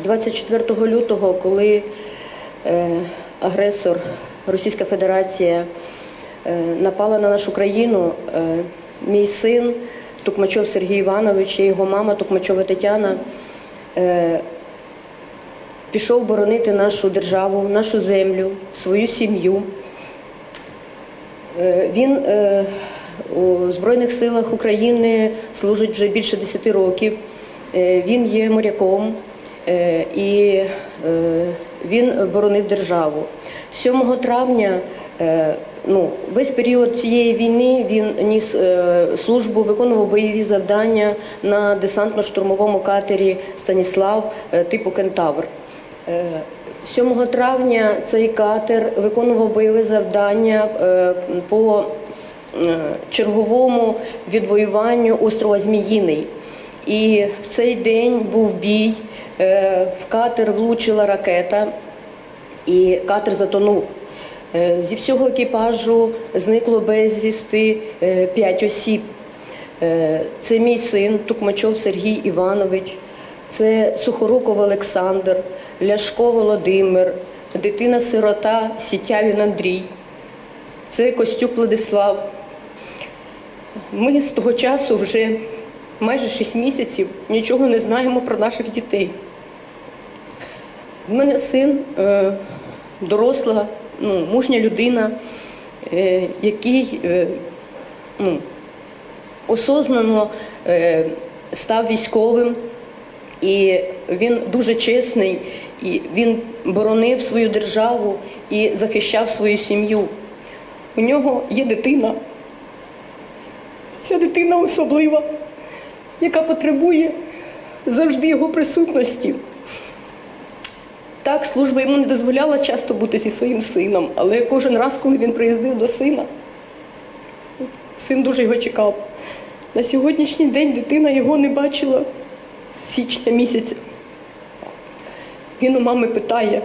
З 24 лютого, коли е, агресор Російська Федерація е, напала на нашу країну, е, мій син Тукмачов Сергій Іванович і його мама Тукмачова Тетяна пішов боронити нашу державу, нашу землю, свою сім'ю. Він у Збройних силах України служить вже більше 10 років. Він є моряком і е, він боронив державу. 7 травня, е, ну, весь період цієї війни він ніс е, службу, виконував бойові завдання на десантно-штурмовому катері Станіслав е, типу Кентавр. Е, 7 травня цей катер виконував бойове завдання е, по е, черговому відвоюванню острова Зміїний. І в цей день був бій, е, в катер влучила ракета, і катер затонув. Е, Зі всього екіпажу зникло безвісти 5 осіб. Е, Це мій син Тукмачов Сергій Іванович, це Сухоруков Олександр, Ляшко Володимир, дитина-сирота Сітявін Андрій, це Костюк Владислав. Ми з того часу вже майже 6 місяців нічого не знаємо про наших дітей. У мене син е, доросла, ну, мужня людина, е, який е, ну, осознано став військовим, і він дуже чесний, і він боронив свою державу і захищав свою сім'ю. У нього є дитина. Ця дитина особлива, яка потребує завжди його присутності. Так, служба йому не дозволяла часто бути зі своїм сином, але кожен раз, коли він приїздив до сина, син дуже його чекав. На сьогоднішній день дитина його не бачила з січня місяця. Він у мами питає: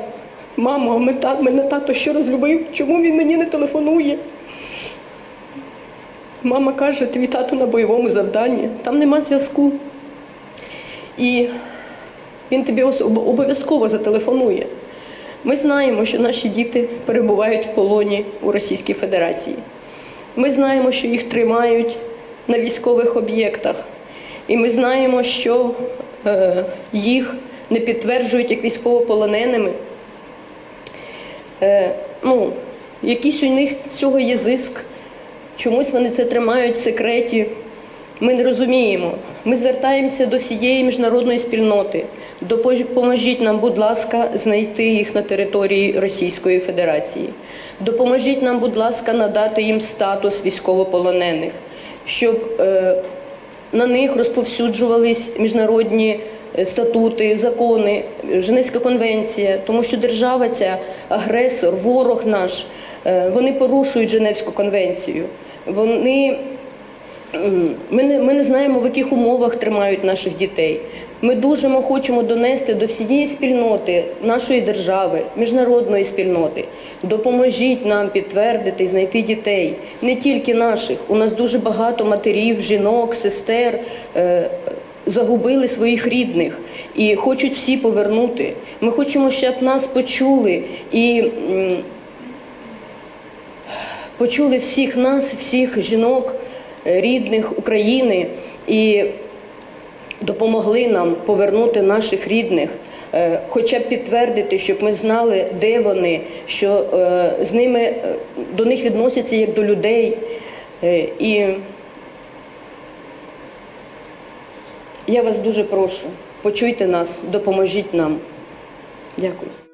мамо, а мене тато що розлюбив? Чому він мені не телефонує? Мама каже, твій тато на бойовому завданні, там нема зв'язку. І він тобі обов'язково зателефонує. Ми знаємо, що наші діти перебувають в полоні у Російській Федерації. Ми знаємо, що їх тримають на військових об'єктах. І ми знаємо, що е, їх не підтверджують як військовополоненими. Е, ну, якийсь у них з цього є зиск. Чомусь вони це тримають в секреті. Ми не розуміємо. Ми звертаємося до всієї міжнародної спільноти. Допоможіть нам, будь ласка, знайти їх на території Російської Федерації. Допоможіть нам, будь ласка, надати їм статус військовополонених, щоб е, на них розповсюджувались міжнародні е, статути, закони, Женевська конвенція, тому що держава ця агресор, ворог наш, е, вони порушують Женевську конвенцію. Вони ми не, ми не знаємо, в яких умовах тримають наших дітей. Ми дуже ми хочемо донести до всієї спільноти нашої держави, міжнародної спільноти. Допоможіть нам підтвердити і знайти дітей, не тільки наших. У нас дуже багато матерів, жінок, сестер. Е, Загубили своїх рідних і хочуть всі повернути. Ми хочемо, щоб нас почули і почули всіх нас, всіх жінок, рідних України і допомогли нам повернути наших рідних, е, хоча б підтвердити, щоб ми знали, де вони, що е, з ними е, до них відносяться як до людей. І я вас дуже прошу, почуйте нас, допоможіть нам. Дякую.